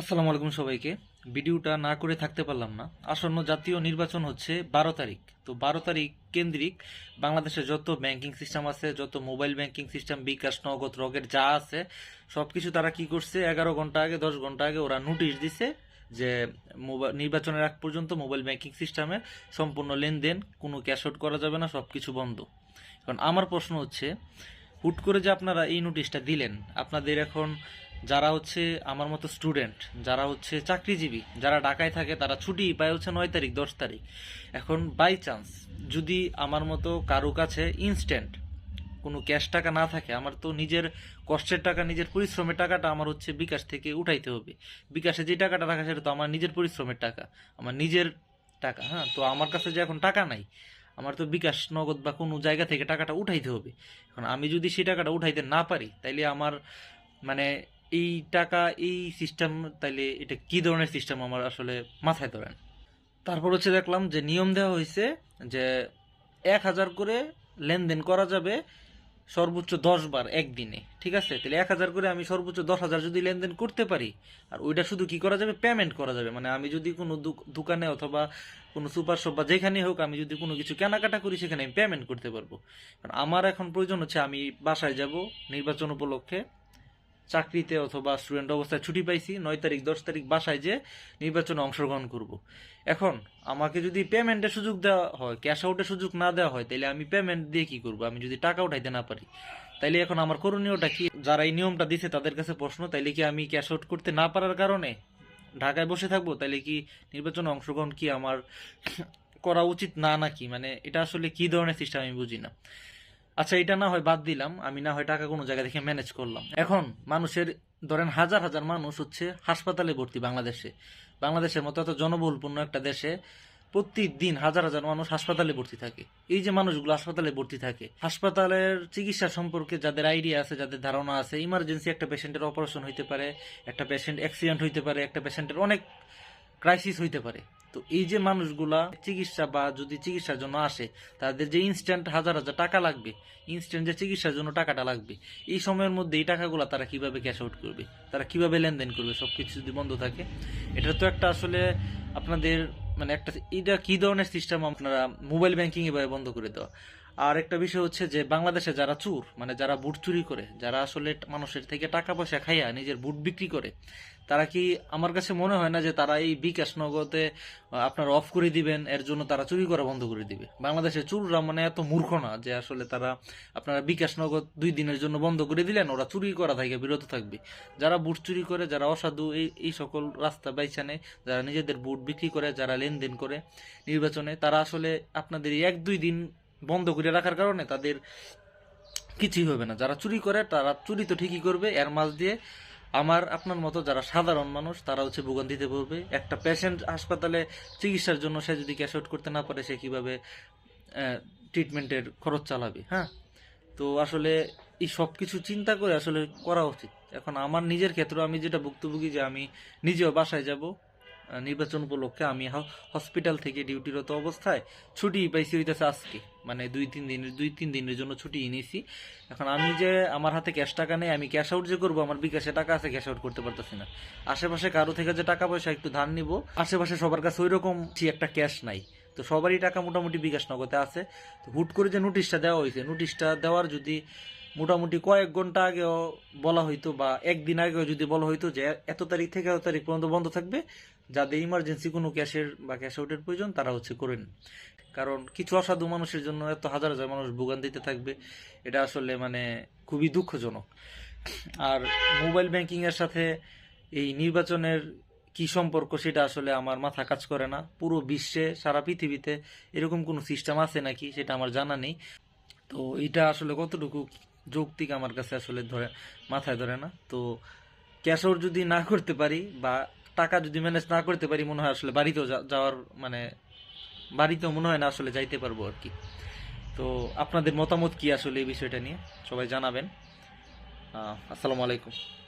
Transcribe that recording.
আসসালামু আলাইকুম সবাইকে। ভিডিওটা না করে থাকতে পারলাম না। আসন্ন জাতীয় নির্বাচন হচ্ছে বারো তারিখ। তো বারো তারিখ কেন্দ্রিক বাংলাদেশের যত ব্যাংকিং সিস্টেম আছে, যত মোবাইল ব্যাংকিং সিস্টেম, বিকাশ, নগদ রগের যা আছে, সবকিছু তারা কি করছে? এগারো ঘণ্টা আগে, দশ ঘণ্টা আগে ওরা নোটিশ দিছে যে মোবাইল নির্বাচনের আগ পর্যন্ত মোবাইল ব্যাংকিং সিস্টেমে সম্পূর্ণ লেনদেন, কোনো ক্যাশ আউট করা যাবে না, সবকিছু বন্ধ। কারণ আমার প্রশ্ন হচ্ছে, হুট করে যে আপনারা এই নোটিশটা দিলেন, আপনাদের এখন যারা হচ্ছে আমার মতো স্টুডেন্ট, যারা হচ্ছে চাকরিজীবী, যারা ঢাকায় থাকে তারা ছুটি পায় হচ্ছে নয় তারিখ, দশ তারিখ। এখন বাই চান্স যদি আমার মতো কারও কাছে ইনস্ট্যান্ট কোনো ক্যাশ টাকা না থাকে, আমার তো নিজের কষ্টের টাকা, নিজের পরিশ্রমের টাকাটা আমার হচ্ছে বিকাশ থেকে উঠাইতে হবে। বিকাশে যে টাকাটা রাখা সেটা তো আমার নিজের পরিশ্রমের টাকা, আমার নিজের টাকা হ্যাঁ? তো আমার কাছে যে এখন টাকা নাই, আমার তো বিকাশ, নগদ বা কোনো জায়গা থেকে টাকাটা উঠাইতে হবে। এখন আমি যদি সেই টাকাটা উঠাইতে না পারি, তাইলে আমার মানে এই টাকা, এই সিস্টেম তাইলে এটা কি ধরনের সিস্টেম আমার আসলে মাথায় ধরেন তারপর হচ্ছে দেখলাম যে নিয়ম দেওয়া হয়েছে যে এক হাজার করে লেনদেন করা যাবে সর্বোচ্চ দশ বার একদিনে, ঠিক আছে? তাহলে এক হাজার করে আমি সর্বোচ্চ দশ হাজার যদি লেনদেন করতে পারি, আর ওইটা শুধু কি করা যাবে? পেমেন্ট করা যাবে। মানে আমি যদি কোনো দোকানে অথবা কোনো সুপার শপ বা যেখানে হোক আমি যদি কোনো কিছু কেনাকাটা করি, সেখানে আমি পেমেন্ট করতে পারব। কারণ আমার এখন প্রয়োজন হচ্ছে আমি বাসায় যাব নির্বাচন উপলক্ষে। চাকরিতে অথবা স্টুডেন্ট অবস্থায় ছুটি পাইছি, নয় তারিখ, দশ তারিখ বাসায় যে নির্বাচনে অংশগ্রহণ করব। এখন আমাকে যদি পেমেন্টের সুযোগ দেওয়া হয় ক্যাশ আউটের সুযোগ না দেওয়া হয় তাহলে আমি পেমেন্ট দিয়ে কি করব? আমি যদি টাকা উঠাইতে না পারি, তাইলে এখন আমার করণীয়টা কি? যারা এই নিয়মটা দিছে তাদের কাছে প্রশ্ন, তাইলে কি আমি ক্যাশ আউট করতে না পারার কারণে ঢাকায় বসে থাকব? তাইলে কি নির্বাচনে অংশগ্রহণ কি আমার করা উচিত না নাকি? মানে এটা আসলে কি ধরনের সিস্টেম আমি বুঝি না আচ্ছা এটা না হয় বাদ দিলাম। আমি না হয় টাকা কোনো জায়গা থেকে ম্যানেজ করলাম। এখন মানুষের, ধরেন হাজার হাজার মানুষ হচ্ছে হাসপাতালে ভর্তি বাংলাদেশে। বাংলাদেশের মতো এত জনবহুলপূর্ণ একটা দেশে প্রতিদিন হাজার হাজার মানুষ হাসপাতালে ভর্তি থাকে। এই যে মানুষগুলো হাসপাতালে ভর্তি থাকে, হাসপাতালের চিকিৎসা সম্পর্কে যাদের আইডিয়া আছে, যাদের ধারণা আছে ইমার্জেন্সি একটা পেশেন্টের অপারেশন হইতে পারে, একটা পেশেন্ট অ্যাক্সিডেন্ট হইতে পারে, একটা পেশেন্টের অনেক ক্রাইসিস হইতে পারে। তো এই যে মানুষগুলা চিকিৎসা বা যদি চিকিৎসার জন্য আসে, তাদের যে ইনস্ট্যান্ট হাজার হাজার টাকা লাগবে ইনস্ট্যান্ট যে চিকিৎসার জন্য টাকাটা লাগবে, এই সময়ের মধ্যে এই টাকাগুলো তারা কীভাবে ক্যাশ আউট করবে? তারা কীভাবে লেনদেন করবে? সবকিছু যদি বন্ধ থাকে, এটা তো একটা আসলে আপনাদের মানে একটা এটা কি ধরনের সিস্টেম আপনারা মোবাইল ব্যাংকিং এভাবে বন্ধ করে দেওয়া? আর একটা বিষয় হচ্ছে যে বাংলাদেশে যারা চুর মানে যারা বুট চুরি করে, যারা আসলে মানুষের থেকে টাকা পয়সা খাইয়া নিজের বুট বিক্রি করে, তারা কি আমার কাছে মনে হয় না যে তারা এই বিকাশ নগদে আপনার অফ করে দিবেন, এর জন্য তারা চুরি করা বন্ধ করে দিবে? বাংলাদেশের চুররা মানে এত মূর্খ না যে আসলে তারা আপনারা বিকাশ নগদ দুই দিনের জন্য বন্ধ করে দিলেন, ওরা চুরি করা থেকে বিরত থাকবে। যারা বুট চুরি করে, যারা অসাধু, এই এই সকল রাস্তা বাইছানে, যারা নিজেদের বুট বিক্রি করে, যারা লেনদেন করে নির্বাচনে, তারা আসলে আপনাদের এক দুই দিন বন্ধ করে রাখার কারণে তাদের কিছুই হবে না। যারা চুরি করে, তারা চুরি তো ঠিকই করবে। এর মাঝ দিয়ে আমার, আপনার মতো যারা সাধারণ মানুষ, তারা হচ্ছে ভোগান্তিতে পড়বে একটা পেশেন্ট হাসপাতালে চিকিৎসার জন্য সে যদি ক্যাশ আউট করতে না পারে, সে কীভাবে ট্রিটমেন্টের খরচ চালাবে হ্যাঁ? তো আসলে এই সব কিছু চিন্তা করে আসলে করা উচিত। এখন আমার নিজের ক্ষেত্রে আমি যেটা ভুক্তভোগী যে আমি নিজেও বাসায় যাব নির্বাচন উপলক্ষে আমি হসপিটাল থেকে ডিউটিরত অবস্থায় ছুটি পাইছি হইতেছে আজকে। মানে দুই, তিন দিনের, দুই, তিন দিনের জন্য ছুটি নিয়েছি। এখন আমি যে আমার হাতে ক্যাশ টাকা নেই, আমি ক্যাশ আউট যে করব, আমার বিকাশে টাকা আছে ক্যাশ আউট করতে পারতেছি না। আশেপাশে কারও থেকে যে টাকা পয়সা একটু ধার নিব, আশেপাশে সবার কাছে ওই রকম একটা ক্যাশ নাই। তো সবারই টাকা মোটামুটি বিকাশ নগদে আছে। তো হুট করে যে নোটিশটা দেওয়া হয়েছে নোটিশটা দেওয়ার যদি মোটামুটি কয়েক ঘণ্টা আগেও বলা হইতো বা একদিন আগেও যদি বলা হইতো যে এত তারিখ থেকে এত তারিখ পর্যন্ত বন্ধ থাকবে যাদের ইমার্জেন্সি কোনো ক্যাশের বা ক্যাশ আউটের প্রয়োজন, তারা হচ্ছে করেন। কারণ কিছু অসাধু মানুষের জন্য এত হাজার হাজার মানুষ ভোগান্তিতে থাকবে, এটা আসলে মানে খুবই দুঃখজনক। আর মোবাইল ব্যাংকিং এর সাথে এই নির্বাচনের কি সম্পর্ক সেটা আসলে আমার মাথা কাজ করে না। পুরো বিশ্বে, সারা পৃথিবীতে এরকম কোনো সিস্টেম আছে নাকি সেটা আমার জানা নেই। তো এটা আসলে কতটুকু যৌক্তিক আমার কাছে আসলে ধরে, মাথায় ধরে না। তো ক্যাশ আউট যদি না করতে পারি বা টাকা যদি ম্যানেজ না করতে পারি, মনে হয় আসলে বাড়িতেও যাওয়ার মানে বাড়িতেও মনে হয় না আসলে যাইতে পারব আর কি। তো আপনাদের মতামত কি আসলে এই বিষয়টা নিয়ে? সবাই জানাবেন। আসসালামু আলাইকুম।